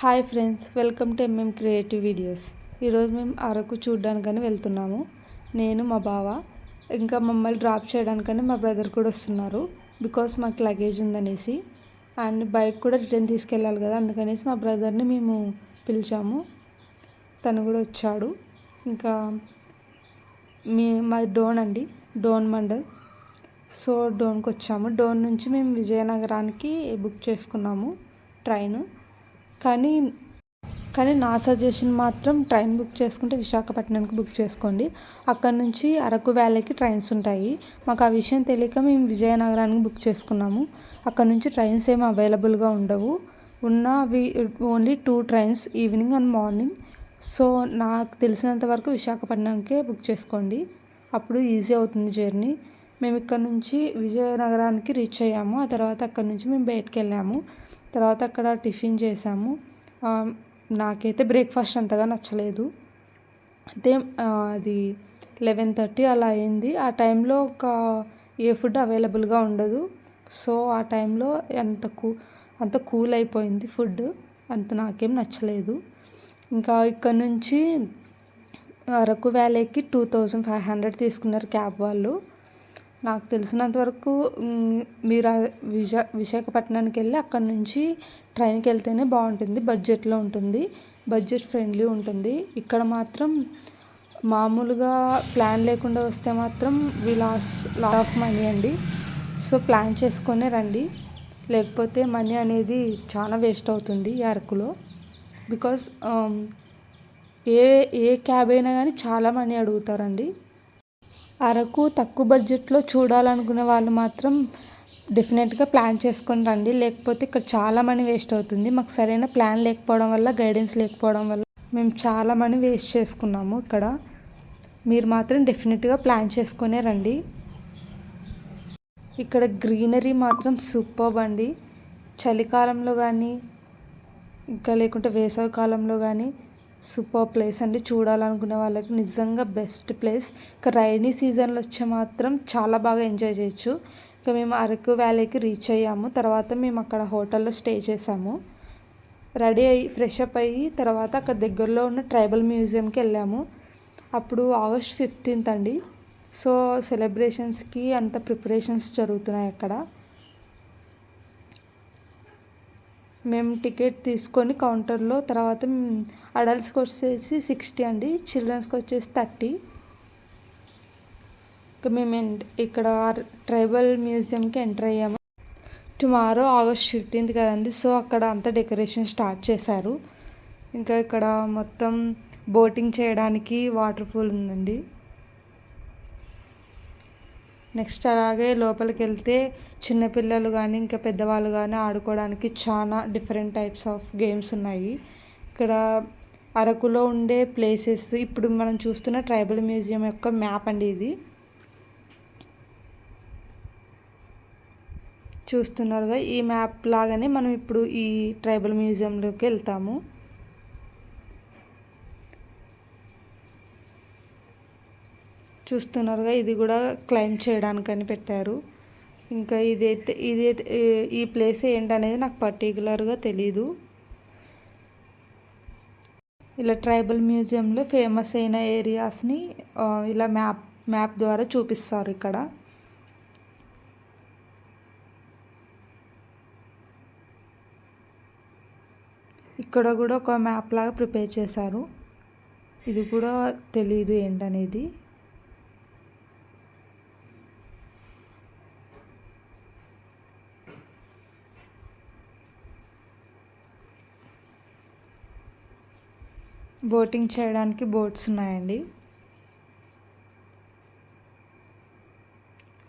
Hi friends welcome to M M creative videos ఈరోజు మేము అరకు చూడడానికని వెళ్తున్నాము. నేను మా బావ ఇంకా మమ్మల్ని డ్రాప్ చేయడానికని మా బ్రదర్ కూడా వస్తున్నారు. బికాస్ మాకు లగేజ్ ఉందనేసి అండ్ బైక్ కూడా రిటర్న్ తీసుకెళ్ళాలి కదా అందుకనేసి మా బ్రదర్ని మేము పిలిచాము. తను కూడా వచ్చాడు. ఇంకా మీ మాది డోన్ అండి డోన్ మండల్. సో డోన్కి వచ్చాము డోన్ నుంచి మేము విజయనగరానికి బుక్ చేసుకున్నాము ట్రైన్. కానీ కానీ నా సజెషన్ మాత్రం ట్రైన్ బుక్ చేసుకుంటే విశాఖపట్నంకి బుక్ చేసుకోండి. అక్కడ నుంచి అరకు వ్యాలీకి ట్రైన్స్ ఉంటాయి. మాకు ఆ విషయం తెలియక మేము విజయనగరానికి బుక్ చేసుకున్నాము. అక్కడ నుంచి ట్రైన్స్ ఏమి అవైలబుల్గా ఉండవు. ఉన్న we only two trains evening and morning. So నాకు తెలిసినంత వరకు విశాఖపట్నంకే బుక్ చేసుకోండి. అప్పుడు ఈజీ అవుతుంది జర్నీ. మేము ఇక్కడ నుంచి విజయనగరానికి రీచ్ అయ్యాము. ఆ తర్వాత అక్కడ నుంచి మేము బయటకు వెళ్ళాము. తర్వాత అక్కడ టిఫిన్ చేసాము. నాకైతే బ్రేక్ఫాస్ట్ అంతగా నచ్చలేదు. అయితే అది లెవెన్ థర్టీ అలా అయింది. ఆ టైంలో ఒక ఏ ఫుడ్ అవైలబుల్గా ఉండదు. సో ఆ టైంలో అంత కూ అంత కూల్ అయిపోయింది ఫుడ్. అంత నాకేం నచ్చలేదు. ఇంకా ఇక్కడ నుంచి అరకు వ్యాలీకి టూ థౌజండ్ ఫైవ్ హండ్రెడ్ తీసుకున్నారు క్యాబ్ వాళ్ళు. నాకు తెలిసినంత వరకు మీరు విశ విశాఖపట్నానికి వెళ్ళి అక్కడ నుంచి ట్రైన్కి వెళ్తేనే బాగుంటుంది బడ్జెట్లో ఉంటుంది. బడ్జెట్ ఫ్రెండ్లీ ఉంటుంది. ఇక్కడ మాత్రం మామూలుగా ప్లాన్ లేకుండా వస్తే మాత్రం we loss lot of money అండి. సో ప్లాన్ చేసుకొనే రండి. లేకపోతే మనీ అనేది చాలా వేస్ట్ అవుతుంది ఈ అరకులో. బికాస్ ఏ ఏ క్యాబ్ అయినా కానీ చాలా మనీ అడుగుతారండి. అరకు తక్కువ బడ్జెట్లో చూడాలనుకునే వాళ్ళు మాత్రం డెఫినెట్గా ప్లాన్ చేసుకొని రండి. లేకపోతే ఇక్కడ చాలా మనీ వేస్ట్ అవుతుంది. మాకు సరైన ప్లాన్ లేకపోవడం వల్ల గైడెన్స్ లేకపోవడం వల్ల మేము చాలా మనీ వేస్ట్ చేసుకున్నాము ఇక్కడ. మీరు మాత్రం డెఫినెట్గా ప్లాన్ చేసుకునే రండి. ఇక్కడ గ్రీనరీ మాత్రం సూపర్ అండి. చలికాలంలో కానీ ఇంకా లేకుంటే వేసవి కాలంలో కానీ సూపర్ ప్లేస్ అండి. చూడాలనుకునే వాళ్ళకి నిజంగా బెస్ట్ ప్లేస్. ఇక రైనీ సీజన్లో వచ్చే మాత్రం చాలా బాగా ఎంజాయ్ చేయొచ్చు. ఇక మేము అరకు వ్యాలీకి రీచ్ అయ్యాము. తర్వాత మేము అక్కడ హోటల్లో స్టే చేసాము రెడీ అయ్యి ఫ్రెష్ అప్ అయ్యి తర్వాత అక్కడ దగ్గరలో ఉన్న ట్రైబల్ మ్యూజియంకి వెళ్ళాము. అప్పుడు ఆగస్ట్ ఫిఫ్టీన్త్ అండి. సో సెలబ్రేషన్స్కి అంత ప్రిపరేషన్స్ జరుగుతున్నాయి అక్కడ. మేము టికెట్ తీసుకొని కౌంటర్లో తర్వాత అడల్ట్స్కి వచ్చేసి సిక్స్టీ అండి చిల్డ్రన్స్కి వచ్చేసి థర్టీ. ఇక మేము ఇక్కడ ట్రైబల్ మ్యూజియంకి ఎంటర్ అయ్యాము. టుమారో ఆగస్ట్ ఫిఫ్టీన్త్ కదండి సో అక్కడ అంతా డెకరేషన్ స్టార్ట్ చేశారు. ఇంకా ఇక్కడ మొత్తం బోటింగ్ చేయడానికి వాటర్ ఫూల్ ఉందండి. నెక్స్ట్ అలాగే లోపలికి వెళ్తే చిన్నపిల్లలు కానీ ఇంకా పెద్దవాళ్ళు కానీ ఆడుకోవడానికి చాలా డిఫరెంట్ టైప్స్ ఆఫ్ గేమ్స్ ఉన్నాయి. ఇక్కడ అరకులో ఉండే ప్లేసెస్ ఇప్పుడు మనం చూస్తున్న ట్రైబల్ మ్యూజియం యొక్క మ్యాప్ అండి ఇది. చూస్తున్నారుగా ఈ మ్యాప్ లాగానే మనం ఇప్పుడు ఈ ట్రైబల్ మ్యూజియంలోకి వెళ్తాము. చూస్తున్నారుగా ఇది కూడా క్లైమ్ చేయడానికని పెట్టారు. ఇంకా ఇదైతే ఇదైతే ఈ ప్లేస్ ఏంటనేది నాకు పర్టికులర్గా తెలీదు. ఇలా ట్రైబల్ మ్యూజియంలో ఫేమస్ అయిన ఏరియాస్ని ఇలా మ్యాప్ మ్యాప్ ద్వారా చూపిస్తారు ఇక్కడ. ఇక్కడ కూడా ఒక మ్యాప్ లాగా ప్రిపేర్ చేశారు. ఇది కూడా తెలీదు ఏంటనేది. బోటింగ్ చేయడానికి బోట్స్ ఉన్నాయండి.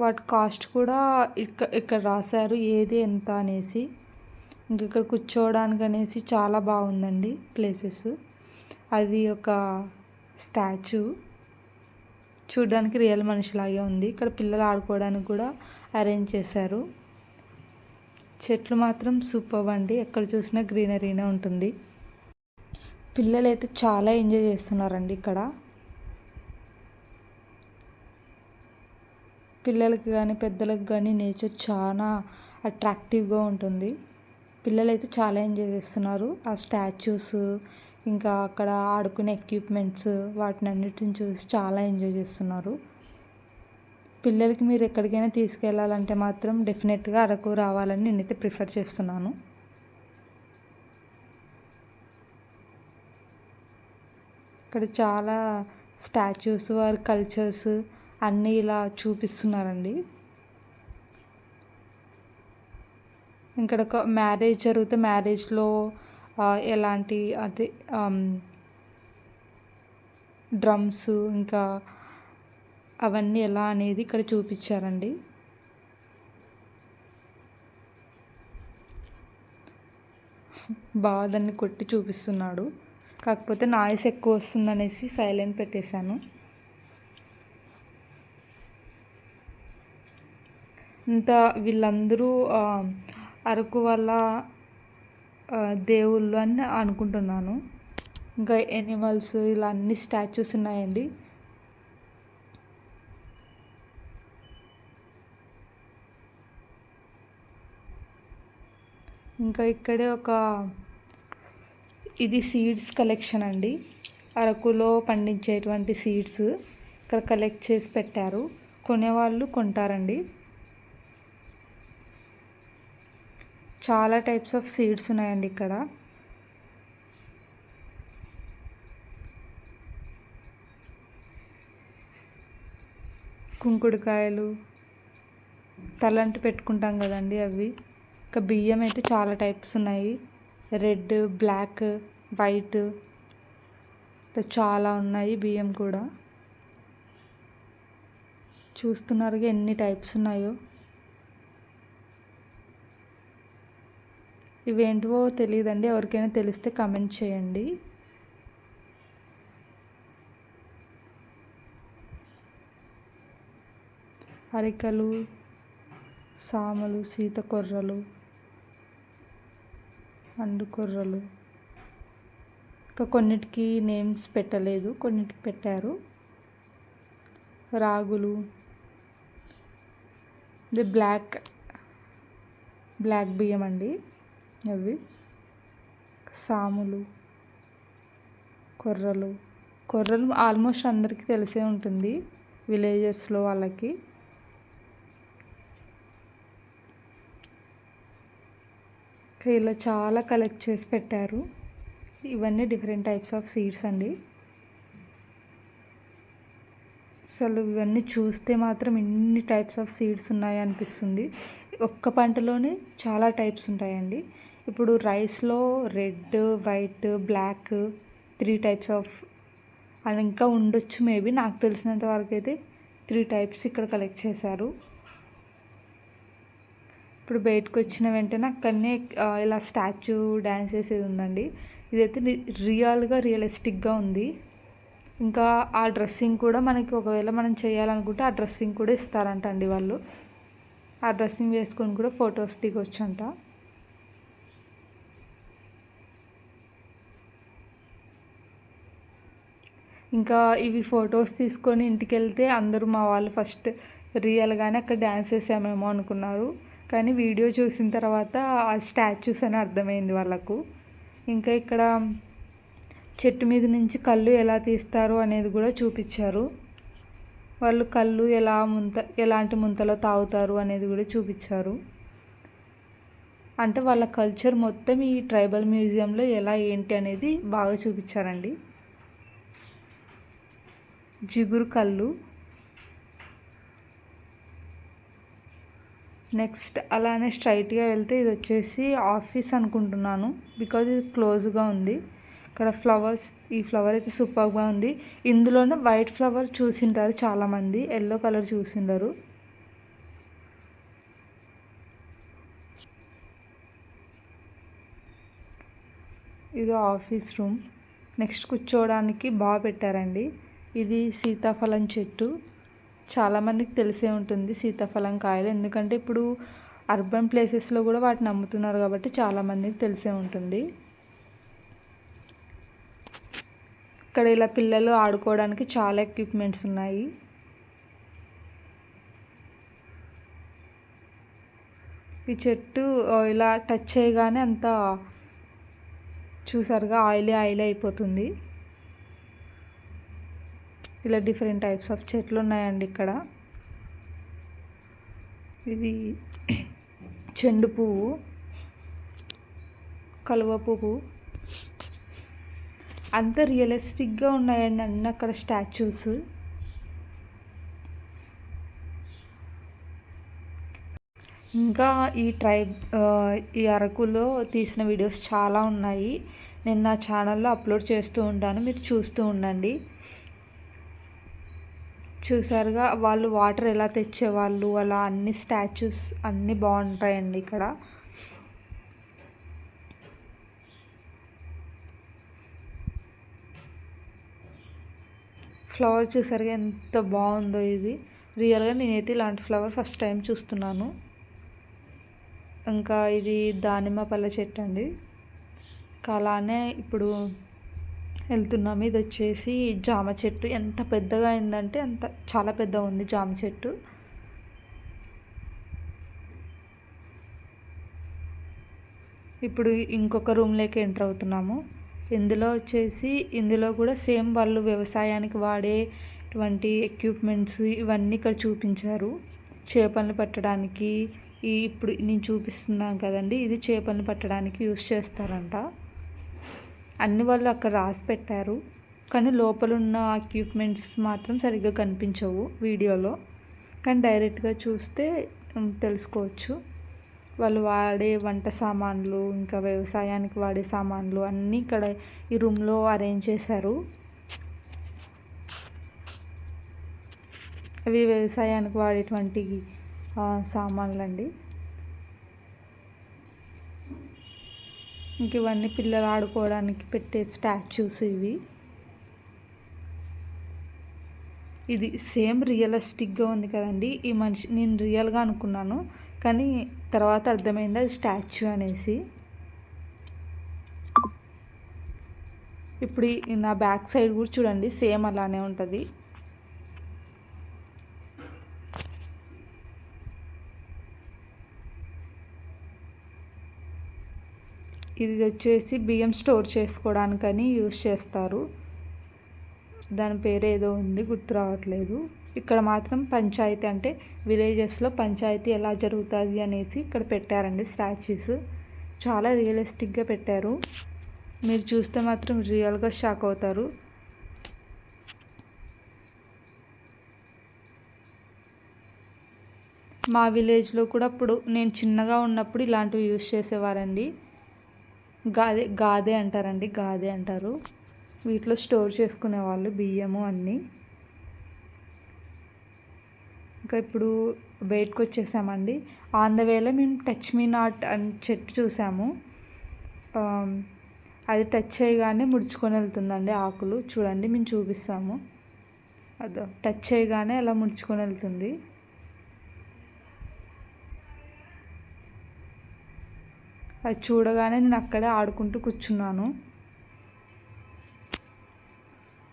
వాటి కాస్ట్ కూడా ఇక్కడ ఇక్కడ రాశారు ఏది ఎంత అనేసి. ఇంక ఇక్కడ కూర్చోవడానికి అనేసి చాలా బాగుందండి ప్లేసెస్. అది ఒక స్టాచ్యూ. చూడడానికి రియల్ మనిషిలాగే ఉంది. ఇక్కడ పిల్లలు ఆడుకోవడానికి కూడా అరేంజ్ చేశారు. చెట్లు మాత్రం సూపర్ అండి. ఎక్కడ చూసినా గ్రీనరీనే ఉంటుంది. పిల్లలు అయితే చాలా ఎంజాయ్ చేస్తున్నారండి ఇక్కడ. పిల్లలకి కానీ పెద్దలకు కానీ నేచర్ చాలా అట్రాక్టివ్గా ఉంటుంది. పిల్లలు అయితే చాలా ఎంజాయ్ చేస్తున్నారు. ఆ స్టాచ్యూస్ ఇంకా అక్కడ ఆడుకునే ఎక్విప్మెంట్స్ వాటిని అన్నిటిని చూసి చాలా ఎంజాయ్ చేస్తున్నారు. పిల్లలకి మీరు ఎక్కడికైనా తీసుకెళ్ళాలంటే మాత్రం డెఫినెట్గా అరకు రావాలని నేనైతే ప్రిఫర్ చేస్తున్నాను. ఇక్కడ చాలా స్టాచ్యూస్ వారి కల్చర్స్ అన్నీ ఇలా చూపిస్తున్నారండి. ఇక్కడ ఒక మ్యారేజ్ జరిగితే మ్యారేజ్లో ఎలాంటి అది డ్రమ్స్ ఇంకా అవన్నీ ఎలా అనేది ఇక్కడ చూపించారండి. బాధని కొట్టి చూపిస్తున్నాడు. కాకపోతే నాయిస్ ఎక్కువ వస్తుందనేసి సైలెంట్ పెట్టేశాను. ఇంత వీళ్ళందరూ అరకు వల్ల దేవుళ్ళు అని అనుకుంటున్నాను. ఇంకా ఎనిమల్స్ ఇలా అన్ని స్టాచ్యూస్ ఉన్నాయండి. ఇంకా ఇక్కడే ఒక ఇది సీడ్స్ కలెక్షన్ అండి. అరకులో పండించేటువంటి సీడ్స్ ఇక్కడ కలెక్ట్ చేసి పెట్టారు. కొనేవాళ్ళు కొంటారండి. చాలా టైప్స్ ఆఫ్ సీడ్స్ ఉన్నాయండి ఇక్కడ. కుంకుడుకాయలు తలంటి పెట్టుకుంటాం కదండి అవి. ఇంకా బియ్యం అయితే చాలా టైప్స్ ఉన్నాయి. రెడ్ బ్లాక్ వైట్ చాలా ఉన్నాయి బియ్యం కూడా. చూస్తున్నారుగా ఎన్ని టైప్స్ ఉన్నాయో. ఇవేంటివో తెలియదండి ఎవరికైనా తెలిస్తే కమెంట్ చేయండి. అరికలు సామలు సీతకొర్రలు అండుకొర్రలు ఇంకా కొన్నిటికి నేమ్స్ పెట్టలేదు కొన్నిటికి పెట్టారు. రాగులు. ఇది బ్లాక్ బ్లాక్ బియ్యం అండి అవి. సాములు కొర్రలు. కొర్రలు ఆల్మోస్ట్ అందరికీ తెలిసే ఉంటుంది విలేజెస్లో వాళ్ళకి. ఇలా చాలా కలెక్ట్ చేసి పెట్టారు. ఇవన్నీ డిఫరెంట్ టైప్స్ ఆఫ్ సీడ్స్ అండి. అసలు ఇవన్నీ చూస్తే మాత్రం ఇన్ని టైప్స్ ఆఫ్ సీడ్స్ ఉన్నాయి అనిపిస్తుంది. ఒక్క పంటలోనే చాలా టైప్స్ ఉంటాయండి. ఇప్పుడు రైస్లో red white black three types of and ఇంకా ఉండొచ్చు మేబీ. నాకు తెలిసినంత వరకు అయితే త్రీ టైప్స్ ఇక్కడ కలెక్ట్ చేశారు. ఇప్పుడు బయటకు వచ్చిన వెంటనే అక్కడనే ఇలా స్టాచ్యూ డ్యాన్స్ చేసేది ఉందండి. ఇదైతే రియల్గా రియలిస్టిక్గా ఉంది. ఇంకా ఆ డ్రెస్సింగ్ కూడా మనకి ఒకవేళ మనం చేయాలనుకుంటే ఆ డ్రెస్సింగ్ కూడా ఇస్తారంట అండి వాళ్ళు. ఆ డ్రెస్సింగ్ వేసుకొని కూడా ఫొటోస్ దిగొచ్చంట. ఇంకా ఇవి ఫొటోస్ తీసుకొని ఇంటికి వెళ్తే అందరూ మా వాళ్ళు ఫస్ట్ రియల్గానే అక్కడ డ్యాన్స్ చేసామేమో అనుకున్నారు. కానీ వీడియో చూసిన తర్వాత ఆ స్టాచ్యూస్ అని అర్థమైంది వాళ్ళకు. ఇంకా ఇక్కడ చెట్టు మీద నుంచి కళ్ళు ఎలా తీస్తారు అనేది కూడా చూపించారు. వాళ్ళు కళ్ళు ఎలా ముంత ఎలాంటి ముంతలో తాగుతారు అనేది కూడా చూపించారు. అంటే వాళ్ళ కల్చర్ మొత్తం ఈ ట్రైబల్ మ్యూజియంలో ఎలా ఏంటి అనేది బాగా చూపించారండి. జిగురు కళ్ళు. నెక్స్ట్ అలానే స్ట్రైట్గా వెళ్తే ఇది వచ్చేసి ఆఫీస్ అనుకుంటున్నాను. బికాజ్ ఇది క్లోజ్గా ఉంది. ఇక్కడ ఫ్లవర్స్ ఈ ఫ్లవర్ అయితే సూపర్గా ఉంది. ఇందులోనే వైట్ ఫ్లవర్ చూసింటారు చాలామంది. ఎల్లో కలర్ చూసింటారు ఇది ఆఫీస్ రూమ్. నెక్స్ట్ కూర్చోవడానికి బాగా పెట్టారండి. ఇది సీతాఫలం చెట్టు. చాలామందికి తెలిసే ఉంటుంది సీతాఫలం కాయలు. ఎందుకంటే ఇప్పుడు అర్బన్ ప్లేసెస్లో కూడా వాటిని అమ్ముతున్నారు కాబట్టి చాలామందికి తెలిసే ఉంటుంది. ఇక్కడ ఇలా పిల్లలు ఆడుకోవడానికి చాలా ఎక్విప్మెంట్స్ ఉన్నాయి. ఈ చెట్టు ఇలా టచ్ చేయగానే అంత చూసారుగా ఆయిలీ ఆయిలీ అయిపోతుంది. ఇలా డిఫరెంట్ టైప్స్ ఆఫ్ చెట్లు ఉన్నాయండి ఇక్కడ. ఇది చెండు పువ్వు కలువ పువ్వు. అంత రియలిస్టిక్గా ఉన్నాయండి అన్న అక్కడ స్టాచ్యూస్ ఇంకా ఈ ట్రైబ్ ఈ అరకులో తీసిన వీడియోస్ చాలా ఉన్నాయి. నేను నా ఛానల్లో అప్లోడ్ చేస్తూ ఉంటాను. మీరు చూస్తూ ఉండండి. చూసారుగా వాళ్ళు వాటర్ ఎలా తెచ్చేవాళ్ళు అలా అన్ని స్టాచ్యూస్ అన్నీ బాగుంటాయండి ఇక్కడ. ఫ్లవర్ చూసారుగా ఎంత బాగుందో ఇది. రియల్గా నేనైతే ఇలాంటి ఫ్లవర్ ఫస్ట్ టైం చూస్తున్నాను. ఇంకా ఇది దానిమ్మ పళ్ళ చెట్టు అండి. ఇంకా అలానే ఇప్పుడు వెళ్తున్నాము ఇది వచ్చేసి జామ చెట్టు. ఎంత పెద్దగా అయిందంటే అంత చాలా పెద్దగా ఉంది జామ చెట్టు. ఇప్పుడు ఇంకొక రూమ్లోకి ఎంటర్ అవుతున్నాము. ఇందులో వచ్చేసి ఇందులో కూడా సేమ్ వాళ్ళు వ్యవసాయానికి వాడేటువంటి ఎక్విప్మెంట్స్ ఇవన్నీ ఇక్కడ చూపించారు. చేపలను పట్టడానికి ఈ ఇప్పుడు నేను చూపిస్తున్నాను కదండి. ఇది చేపలను పట్టడానికి యూస్ చేస్తారంట. అన్ని వాళ్ళు అక్కడ రాసి పెట్టారు. కానీ లోపల ఉన్న ఎక్విప్మెంట్స్ మాత్రం సరిగ్గా కనిపించవు వీడియోలో. కానీ డైరెక్ట్గా చూస్తే తెలుసుకోవచ్చు. వాళ్ళు వాడే వంట సామాన్లు ఇంకా వ్యవసాయానికి వాడే సామాన్లు అన్నీ ఇక్కడ ఈ రూమ్లో అరేంజ్ చేశారు. అవి వ్యవసాయానికి వాడేటువంటి సామాన్లు అండి ఇంక ఇవన్నీ పిల్లలు ఆడుకోవడానికి పెట్టే స్టాచ్యూస్ ఇవి. ఇది సేమ్ రియలిస్టిక్గా ఉంది కదండి. ఈ మనిషి నేను రియల్గా అనుకున్నాను కానీ తర్వాత అర్థమైంది అది స్టాచ్యూ అనేసి. ఇప్పుడు నా బ్యాక్ సైడ్ కూడా చూడండి సేమ్ అలానే ఉంటుంది. ఇది వచ్చేసి బియ్యం స్టోర్ చేసుకోవడానికని యూస్ చేస్తారు. దాని పేరు ఏదో ఉంది గుర్తు రావట్లేదు. ఇక్కడ మాత్రం పంచాయతీ అంటే విలేజెస్లో పంచాయతీ ఎలా జరుగుతుంది అనేసి ఇక్కడ పెట్టారండి స్టాచ్యూస్. చాలా రియలిస్టిక్గా పెట్టారు. మీరు చూస్తే మాత్రం రియల్గా షాక్ అవుతారు. మా విలేజ్లో కూడా అప్పుడు నేను చిన్నగా ఉన్నప్పుడు ఇలాంటివి యూస్ చేసేవారండి. గాదే గాదే అంటారండి గాదే అంటారు. వీటిలో స్టోర్ చేసుకునేవాళ్ళు బియ్యము అన్నీ. ఇంకా ఇప్పుడు బయటకు వచ్చేసామండి ఆన్ ద వేలో మేము టచ్ మీ నాట్ అని చెట్టు చూసాము. అది టచ్ చేయగానే ముడుచుకొని వెళ్తుందండి ఆకులు. చూడండి మేము చూపిస్తాము. అదో టచ్ చేయగానే అలా ముడుచుకొని వెళ్తుంది. అది చూడగానే నేను అక్కడే ఆడుకుంటూ కూర్చున్నాను.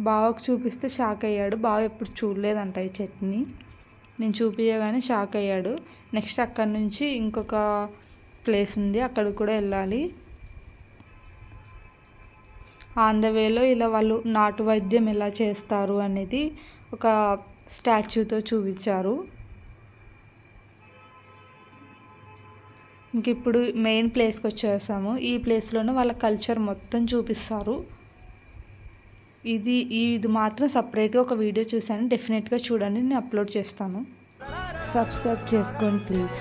బావకు చూపిస్తే షాక్ అయ్యాడు. బావ ఎప్పుడు చూడలేదంట ఈ చట్నీ. నేను చూపించగానే షాక్ అయ్యాడు. నెక్స్ట్ అక్కడి నుంచి ఇంకొక ప్లేస్ ఉంది. అక్కడికి కూడా వెళ్ళాలి. ఆన్ ద వేలో ఇలా వాళ్ళు నాటు వైద్యం ఎలా చేస్తారు అనేది ఒక స్టాచ్యూతో చూపించారు. ఇంక ఇప్పుడు మెయిన్ ప్లేస్కి వచ్చేసాము. ఈ ప్లేస్లోనే వాళ్ళ కల్చర్ మొత్తం చూపిస్తారు. ఇది ఇది మాత్రం సపరేట్గా ఒక వీడియో చూశాను. డెఫినెట్గా చూడండి నేను అప్లోడ్ చేస్తాను. సబ్స్క్రైబ్ చేసుకోండి ప్లీజ్